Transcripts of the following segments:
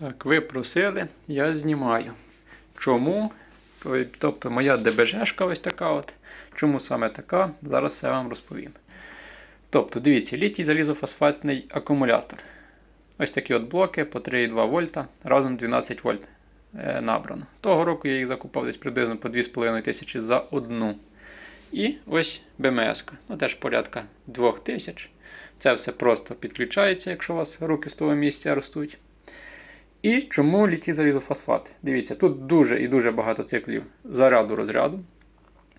Так, ви просили, я знімаю. Чому? Тобто моя ДБЖшка ось така от. Чому саме така? Зараз все вам розповім. Тобто, дивіться, літій залізофосфатний акумулятор. Ось такі от блоки по 3,2 вольта, разом 12 вольт е, набрано. Того року я їх закупав десь приблизно по 2,5 тисячі за одну. І ось БМС. Ну, теж порядка 2000. Це все просто підключається, якщо у вас руки з того місця ростуть. І чому літій залізофосфат? Дивіться, тут дуже і дуже багато циклів заряду розряду.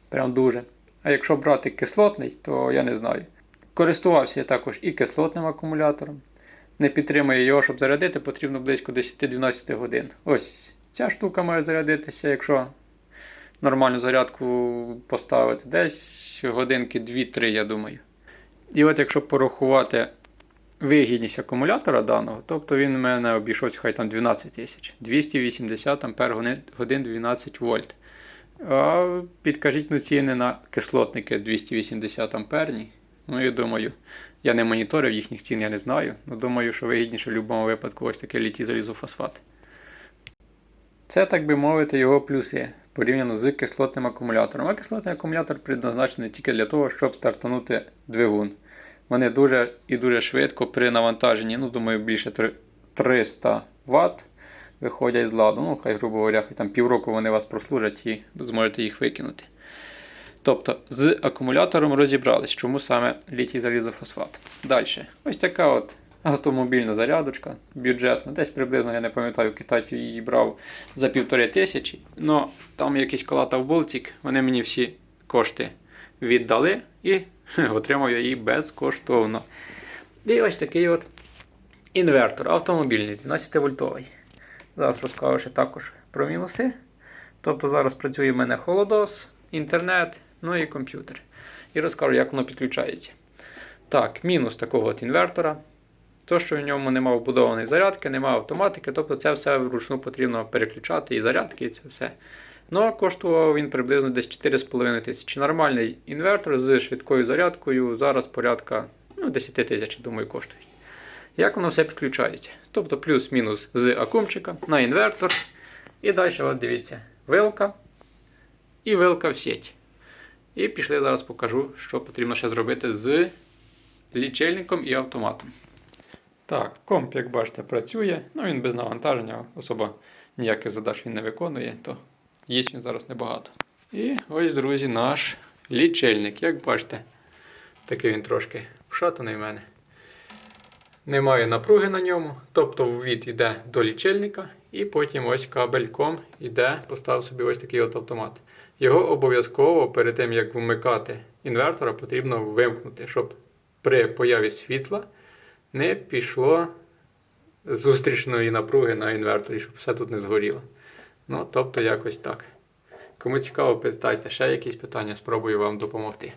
Прям дуже. А якщо брати кислотний, то я не знаю. Користувався я також і кислотним акумулятором. Не підтримує його, щоб зарядити, потрібно близько 10-12 годин. Ось ця штука може зарядитися, якщо нормальну зарядку поставити, десь годинки 2-3, я думаю. І от якщо порахувати вигідність акумулятора даного, тобто він у мене обійшовся хай там 12 тисяч, 280 ампер годин 12 вольт. А підкажіть ну, ціни на кислотники 280 амперні. Ну, я думаю, я не моніторив їхніх цін, я не знаю. Ну, думаю, що вигідніше в будь-якому випадку ось таке літій залізофосфат. Це, так би мовити, його плюси порівняно з кислотним акумулятором. А кислотний акумулятор предназначений тільки для того, щоб стартанути двигун. Вони дуже і дуже швидко при навантаженні, ну, думаю, більше 300 Вт виходять з ладу. Ну, хай, грубо говоря, хай там півроку вони вас прослужать і зможете їх викинути. Тобто з акумулятором розібрались, чому саме літій залізофосфат. Далі. Ось така от автомобільна зарядочка, бюджетна. Десь приблизно, я не пам'ятаю, китайці її брав за півтори тисячі. Ну, там якийсь колатав болтик, вони мені всі кошти віддали і отримав я її безкоштовно. І ось такий от інвертор автомобільний, 12 вольтовий. Зараз розкажу ще також про мінуси. Тобто зараз працює в мене холодос, інтернет, ну і комп'ютер. І розкажу, як воно підключається. Так, мінус такого от інвертора. То, що в ньому немає вбудованої зарядки, немає автоматики, тобто це все вручну потрібно переключати і зарядки, і це все. Ну, а коштував він приблизно десь 4,5 тисячі. Нормальний інвертор з швидкою зарядкою зараз порядка ну, 10 тисяч, думаю, коштує. Як воно все підключається? Тобто плюс-мінус з акумчика на інвертор. І далі, от дивіться, вилка і вилка в сеть. І пішли зараз покажу, що потрібно ще зробити з лічильником і автоматом. Так, комп, як бачите, працює. Ну він без навантаження, особо ніяких задач він не виконує, то їсть він зараз небагато. І ось, друзі, наш лічильник. Як бачите, такий він трошки вшатаний в мене. Немає напруги на ньому, тобто ввід йде до лічильника, і потім ось кабельком йде, постав собі ось такий от автомат. Його обов'язково перед тим, як вмикати інвертора, потрібно вимкнути, щоб при появі світла не пішло зустрічної напруги на інверторі, щоб все тут не згоріло. Ну, тобто, якось так. Кому цікаво, питайте ще якісь питання, спробую вам допомогти.